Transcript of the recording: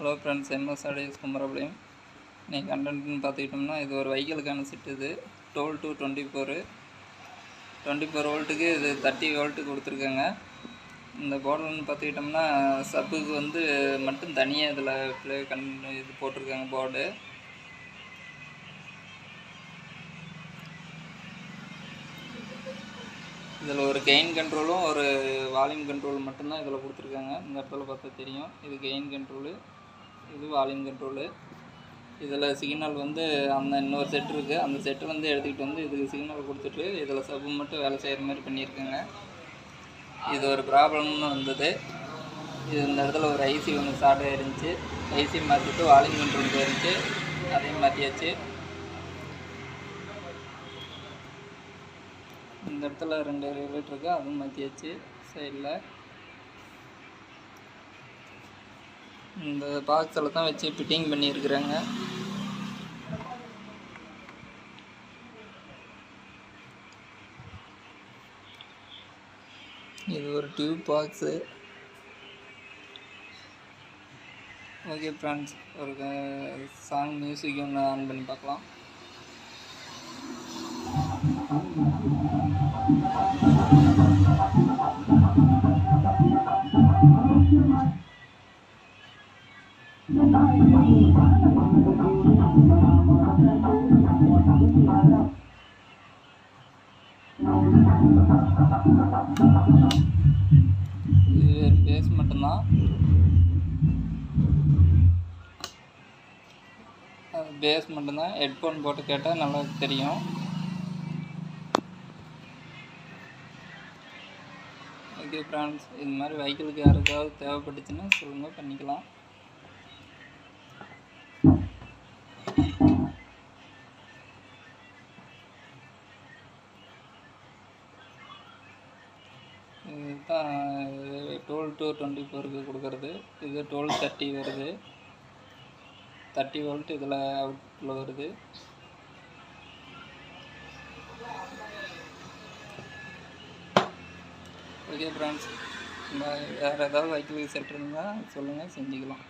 Hello friends MS audios Kumarapalayam இன்றைக்கி கண்டென்ட்னு பார்த்துக்கிட்டோம்னா இது ஒரு வெஹிக்கிளுக்கான சிட்டு இது. Twelve to twenty four twenty four வோல்ட்டுக்கு இது தேர்ட்டி வோல்ட்டு கொடுத்துருக்காங்க. இந்த போர்டுன்னு பார்த்துக்கிட்டோம்னா சப்புக்கு வந்து மட்டும் தனியாக இதில் ப்ளே கண் இது போட்டிருக்காங்க போர்டு இதில் ஒரு கெயின் கண்ட்ரோலும் ஒரு வால்யூம் கண்ட்ரோல் மட்டும்தான் இதில் கொடுத்துருக்காங்க. இந்த இடத்துல பார்த்தா தெரியும். இது கெயின் கண்ட்ரோலு இது வால்யூம் கண்ட்ரோலு. இதில் சிக்னல் வந்து அந்த இன்னொரு செட் இருக்குது அந்த செட்டு வந்து எடுத்துக்கிட்டு வந்து இதுக்கு சிக்னல் கொடுத்துட்டு இதில் சப்பு மட்டும் வேலை செய்கிற மாதிரி பண்ணியிருக்கேங்க. இது ஒரு ப்ராப்ளம்னு வந்தது. இது இந்த இடத்துல ஒரு ஐசி ஒன்று ஸ்டார்ட் ஆயிருந்துச்சு. ஐசி மாற்றிட்டு வால்யூம் கண்ட்ரோல் போயிருந்துச்சு. அதையும் மாற்றியாச்சு இந்த இடத்துல ரெண்டு ரெகுலேட்டர் இருக்குது அதுவும் மாற்றியாச்சு சைடில் இந்த பாக்ஸில் தான் வச்சு ஃபிட்டிங் பண்ணியிருக்கிறாங்க. இது ஒரு டியூப் பாக்ஸு. ஓகே ஃப்ரெண்ட்ஸ் ஒரு சாங் மியூசிக் ஒன்று ஆன் பண்ணி பார்க்கலாம். இது பேஸ் மட்டும்தான். பேஸ் மட்டும்தான். ஹெட்ஃபோன் போட்டு கேட்டால் நல்லா தெரியும். ஓகே ஃப்ரெண்ட்ஸ் இது மாதிரி வெஹிக்கிளுக்கு யாருக்காவது தேவைப்பட்டுச்சுன்னா சொல்லுங்கள் பண்ணிக்கலாம். இதுதான் டுவெல் டு டுவெண்ட்டி ஃபோருக்கு கொடுக்குறது. இது டுவெல் தேர்ட்டி வருது. தேர்ட்டி வோல்ட் இதில் அவுட்டில் வருது. ஓகே ஃப்ரெண்ட்ஸ் வேறு ஏதாவது வெஹிக்கிளுக்கு செட் இருந்தால் சொல்லுங்கள் செஞ்சுக்கலாம்.